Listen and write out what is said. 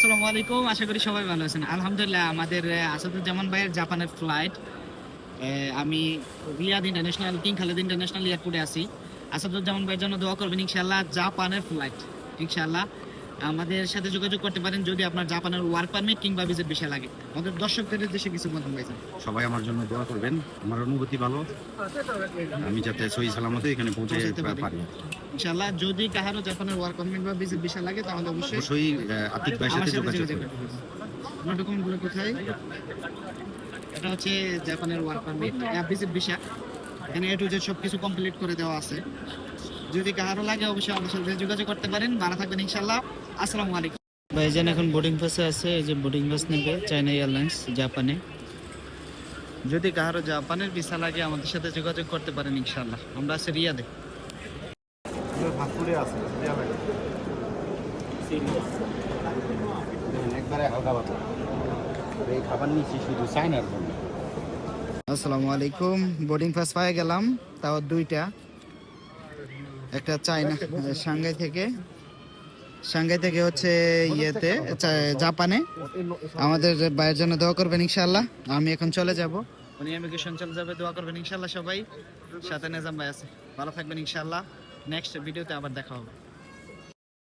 আসসালামু আলাইকুম, আশা করি সবাই ভালো আছেন। আলহামদুলিল্লাহ, আমাদের আসাদুজ্জামান ভাইয়ের জাপানের ফ্লাইট আমি Riyadh international, King Khalid international এয়ারপোর্টে আছি। আসাদুজ্জামান ভাইয়ের জন্য দোয়া করবেন ইনশাল্লাহ জাপানের ফ্লাইট ইনশাআল্লাহ। আমাদের সাথে যোগাযোগ করতে পারেন যদি আপনার জাপানের ওয়ার্ক পারমিট কিংবা ভিজিট বিষয় লাগে। আমাদের দর্শকদের দেশে কিছু বলতে পাইছেন সবাই আমার জন্য দোয়া করবেন। আমার অনুভূতি ভালো। আমি যাতে সহি সালামতে এখানে পৌঁছে যেতে পারি। ইনশাআল্লাহ যদি কাহারও জাপানের ওয়ার্ক পারমিট বা ভিজিট বিষয় লাগে তাহলে অবশ্যই অবশ্যই আতিক ভাইয়ের সাথে যোগাযোগ করবেন। আমার ডকুমেন্টগুলো কোথায়? এটা হচ্ছে জাপানের ওয়ার্ক পারমিট ভিজিট ভিসা এখানে এ টু জেড সব কিছু কমপ্লিট করে দেওয়া আছে। যদি কারও লাগে অবশ্যই আমাদের সাথে যোগাযোগ করতে পারেন। ভালো থাকবেন ইনশাআল্লাহ। আসসালামু আলাইকুম। ভাইজান এখন বোর্ডিং পাসে আছে এই যে বোর্ডিং পাস নেবে চায়না এয়ারলাইন্স জাপানে যদি কারও জাপানের ভিসা লাগে আমাদের সাথে যোগাযোগ করতে পারেন ইনশাল্লাহ আমরা আছি রিয়াদে। একবারে হালকা পাতলা এই খাবার নিচ্ছি শুধু চাইনার জন্য। আসসালামু আলাইকুম। বোর্ডিং পাস পাই গেলাম তাও দুইটা। একটা চায়না সাংঘাই থেকে। সাংঘাই থেকে হচ্ছে ইয়েতে জাপানে। আমাদের বাইরের জন্য দোয়া করবেন ইনশাল্লাহ আমি এখন চলে যাব। উনি ইমিগ্রেশন চলে যাবে, দোয়া করবেন ইনশাল্লাহ সবাই। সাথে নেজাম ভাই আছে। ভালো থাকবেন ইনশাল্লাহ নেক্সট ভিডিওতে আবার দেখা হবে।